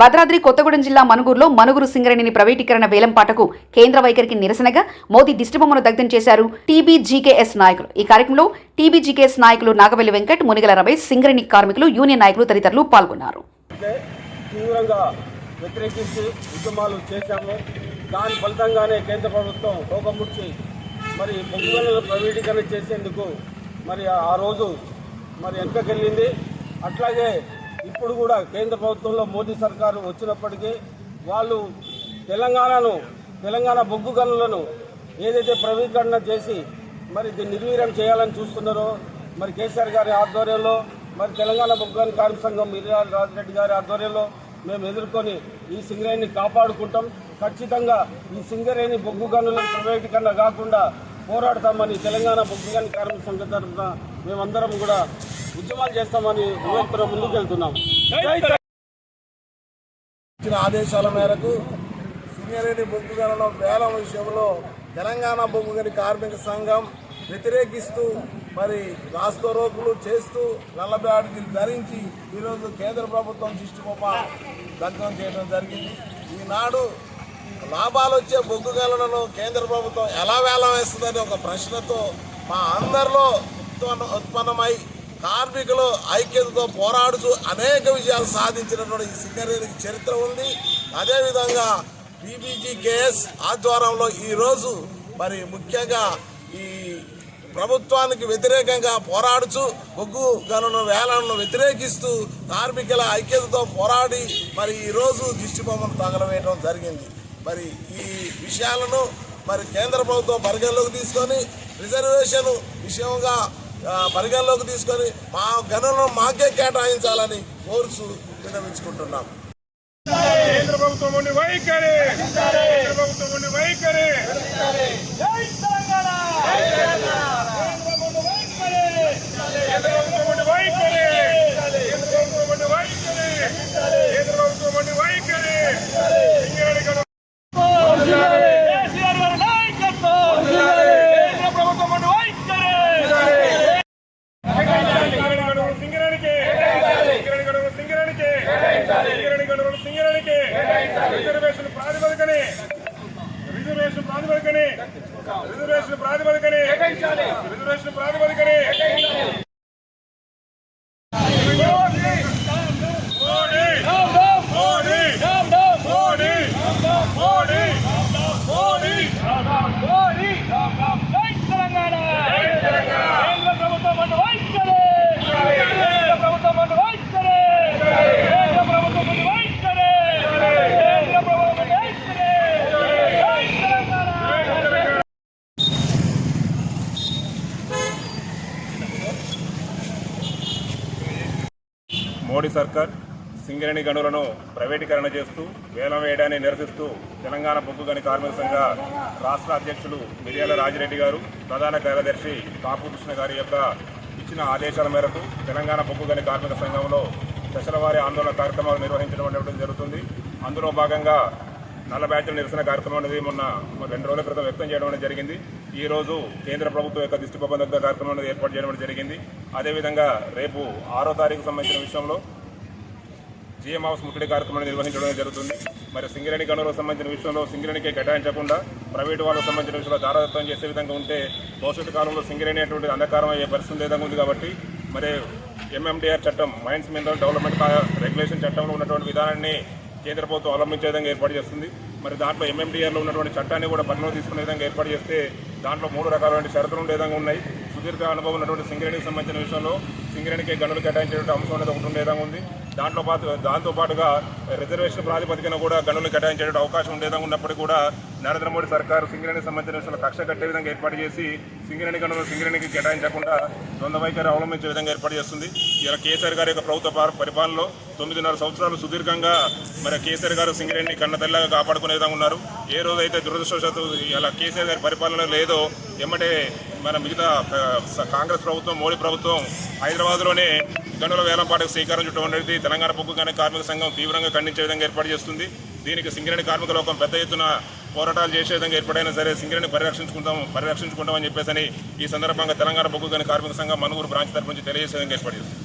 భద్రాద్రి కొత్తగూడెం జిల్లా మనుగూరులో మనుగురు సింగరేణిని ప్రైవేటీకరణ వేలంపాటకు కేంద్ర వైఖరికి నిరసనగా మోదీ దిష్టిబొమ్మను దగ్ధం చేశారు టీబీజీకేఎస్ నాయకులు. ఈ కార్యక్రమంలో టీబీజీకేఎస్ నాయకులు నాగవెల్లి వెంకట్ మునిగల రమేష్ సింగరేణి కార్మికులు యూనియన్ నాయకులు తదితరులు పాల్గొన్నారు. తీవ్రంగా వ్యతిరేకించి ఉద్యమాలు చేశాము. దాని ఫలితంగానే కేంద్ర ప్రభుత్వం తోకముడిచి మరి బొగ్గుగనుల ప్రైవేటీకరణ చేసేందుకు మరి ఆ రోజు మరి వెనుకకెళ్ళింది. అట్లాగే ఇప్పుడు కూడా కేంద్ర ప్రభుత్వంలో మోదీ సర్కారు వచ్చినప్పటికీ వాళ్ళు తెలంగాణను తెలంగాణ బొగ్గు గనులను ఏదైతే ప్రైవేటీకరణ చేసి మరి దీన్ని నిర్వీర్యం చేయాలని చూస్తున్నారో మరి కేసీఆర్ గారి ఆధ్వర్యంలో మరి తెలంగాణ బొగ్గాని కార్మిక సంఘం మిర్యాల రాజిరెడ్డి గారి ఆధ్వర్యంలో మేము ఎదుర్కొని ఈ సింగరేణిని కాపాడుకుంటాం. ఖచ్చితంగా ఈ సింగరేణి బొగ్గు గనులను ప్రైవేటీకరణ కాకుండా పోరాడతామని తెలంగాణ బొగ్గు గని కార్మిక సంఘం తరఫున మేమందరం కూడా ఉద్యమాలు చేస్తామని నిరంతరం ముందుకు వెళ్తున్నాం ఇచ్చిన ఆదేశాల మేరకు సింగరేణి బొగ్గు గనుల వేలం విషయంలో తెలంగాణ బొగ్గు గని కార్మిక సంఘం వ్యతిరేకిస్తూ మరి రాస్తరోకులు చేస్తూ నల్ల ధరించి ఈరోజు కేంద్ర ప్రభుత్వం శిష్టిగొప్ప దగ్ధం చేయడం జరిగింది. ఈనాడు లాభాలు వచ్చే బొగ్గు గనులను కేంద్ర ప్రభుత్వం ఎలా వేలం వేస్తుందని ఒక ప్రశ్నతో మా అందరిలో ఉత్పన్న ఉత్పన్నమై కార్మికులు ఐక్యతతో పోరాడుతూ అనేక విజయాలు సాధించినటువంటి ఈ సింగరేణికి చరిత్ర ఉంది. అదేవిధంగా బీబీజీకేఎస్ ఆధ్వర్యంలో ఈరోజు మరి ముఖ్యంగా ఈ ప్రభుత్వానికి వ్యతిరేకంగా పోరాడుచు బొగ్గు గనుల వేలను వ్యతిరేకిస్తూ కార్మికుల ఐక్యతతో పోరాడి మరి ఈరోజు దిష్టిబొమ్మను తగలవేయడం జరిగింది. మరి ఈ విషయాలను మరి కేంద్ర ప్రభుత్వం పరిగణలోకి తీసుకొని రిజర్వేషన్ విషయంగా పరిగణలోకి తీసుకొని మా గనులను మాకే కేటాయించాలని కోరుచు విన్నవించుకుంటున్నాం. కేంద్ర ప్రభుత్వం వైఖరి. కేంద్ర ప్రభుత్వం వైఖరి జై తెలంగాణ కేంద్ర ప్రభుత్వం ఉండి వైఖరి కేంద్ర ప్రభుత్వం ఉండి వైఖరి కేంద్ర ప్రభుత్వం ఉండి వైఖరి కేంద్ర ప్రభుత్వం ఉండి వైఖరి సింగరేణి గనుల కేసీఆర్ గారి నాయకత్వం కేంద్ర ప్రభుత్వం ఉండి వైఖరి సింగరేణి గనులు సింగరేణికి సింగరేణి గనులు సింగరేణికి సింగరేణి గనులు రిజర్వేషన్ ప్రాతిపదికని. రిజర్వేషన్ ప్రాతిపదికని. రిజర్వేషన్ ప్రాతిపదికని. రిజర్వేషన్ ప్రాతిపదికని మోడీ మోడీ మోడీ మోడీ మోడీ మోడీ జై తెలంగాణ కేంద్ర ప్రభుత్వం అడ్డు వైఖరి కేంద్ర ప్రభుత్వం అడ్డు వైఖరి కేంద్ర ప్రభుత్వం అడ్డు వైఖరి కేంద్ర ప్రభుత్వం అడ్డు వైఖరి జై తెలంగాణ మోడీ సర్కార్ సింగరేణి గనులను ప్రైవేటీకరణ చేస్తూ వేలం వేయడాన్ని నిరసిస్తూ తెలంగాణ బొగ్గు గని కార్మిక సంఘ రాష్ట్ర అధ్యక్షులు మిర్యాల రాజిరెడ్డి గారు ప్రధాన కార్యదర్శి కాపు కృష్ణ గారి యొక్క ఇచ్చిన ఆదేశాల మేరకు తెలంగాణ బొగ్గు గని కార్మిక సంఘంలో దశలవారీ ఆందోళన కార్యక్రమాలు నిర్వహించడం జరుగుతుంది. అందులో భాగంగా నల్ల బ్యాచ్ల నిరసన కార్యక్రమం అనేది మొన్న రెండు రోజుల క్రితం వ్యక్తం చేయడం అనేది జరిగింది. ఈ రోజు కేంద్ర ప్రభుత్వం యొక్క దిష్టి దగ్గర కార్యక్రమం అనేది ఏర్పాటు చేయడం జరిగింది. అదేవిధంగా రేపు ఆరో తారీఖు సంబంధించిన విషయంలో జీఎం హౌస్ ముట్టడి కార్యక్రమాన్ని నిర్వహించడం జరుగుతుంది. మరి సింగరేణి గనులకు సంబంధించిన విషయంలో సింగరేణికే కేటాయించకుండా ప్రైవేటు వాళ్ళకు సంబంధించిన విషయంలో దారదత్వం చేసే విధంగా ఉంటే భవిష్యత్తు కాలంలో సింగరేణి అటువంటి అంధకారం అయ్యే పరిస్థితి విధంగా ఉంది కాబట్టి మరి ఎంఎండిఆర్ చట్టం మైన్స్ మినరల్ డెవలప్మెంట్ రెగ్యులేషన్ చట్టంలో ఉన్నటువంటి విధానాన్ని కేంద్ర ప్రభుత్వం అవలంబించే విధంగా ఏర్పాటు చేస్తుంది. మరి దాంట్లో ఎంఎండిఆర్లో ఉన్నటువంటి చట్టాన్ని కూడా పరిణామం తీసుకునే విధంగా ఏర్పాటు చేస్తే దాంట్లో మూడు రకాలైన షరతులు ఉండే విధంగా ఉన్నాయి. సుదీర్ఘ అనుభవం ఉన్నటువంటి సింగరేణికి సంబంధించిన విషయంలో సింగరేణికి గనులు కేటాయించేటువంటి అంశం అనేది ఒకటి ఉండే ఉంది? దాంట్లో పాటు దాంతో పాటుగా రిజర్వేషన్ ప్రాతిపదికన కూడా గనులు కేటాయించేటువంటి అవకాశం ఉండే ఉన్నప్పటికీ కూడా నరేంద్ర మోడీ సర్కారు సింగరేణికి సంబంధించిన విషయంలో కక్ష కట్టే విధంగా ఏర్పాటు చేసి సింగరేణి గనులు సింగరేణికి కేటాయించకుండా ద్వంద్వ వైఖరి అవలంబించే విధంగా ఏర్పాటు చేస్తుంది. ఇలా కేసీఆర్ గారి యొక్క ప్రభుత్వ పరిపాలనలో తొమ్మిదిన్నర సంవత్సరాలు సుదీర్ఘంగా మరి కేసీఆర్ గారు సింగరేణిని కన్న తెల్లగా కాపాడుకునే విధంగా ఉన్నారు. ఏ రోజైతే దురదృష్టవశాత్తు ఇలా కేసీఆర్ గారి పరిపాలన లేదో ఎమ్మటే మన మిగతా కాంగ్రెస్ ప్రభుత్వం మోడీ ప్రభుత్వం హైదరాబాద్లోనే గనుల వేలంపాటకు శ్రీకారం చుట్టడం అనేది తెలంగాణ బొగ్గు కానీ కార్మిక సంఘం తీవ్రంగా ఖండించే విధంగా ఏర్పాటు చేస్తుంది. దీనికి సింగరేణి కార్మిక లోకం పెద్ద ఎత్తున పోరాటాలు చేసే విధంగా ఏర్పడైనా సరే సింగరేణి పరిరక్షించుకుంటాం పరిరక్షించుకుంటామని చెప్పేసి ఈ సందర్భంగా తెలంగాణ బొగ్గుగానే కార్మిక సంఘం మనుగురు బ్రాంచ్ తరపు నుంచి తెలియజేసే విధంగా ఏర్పాటు చేస్తుంది.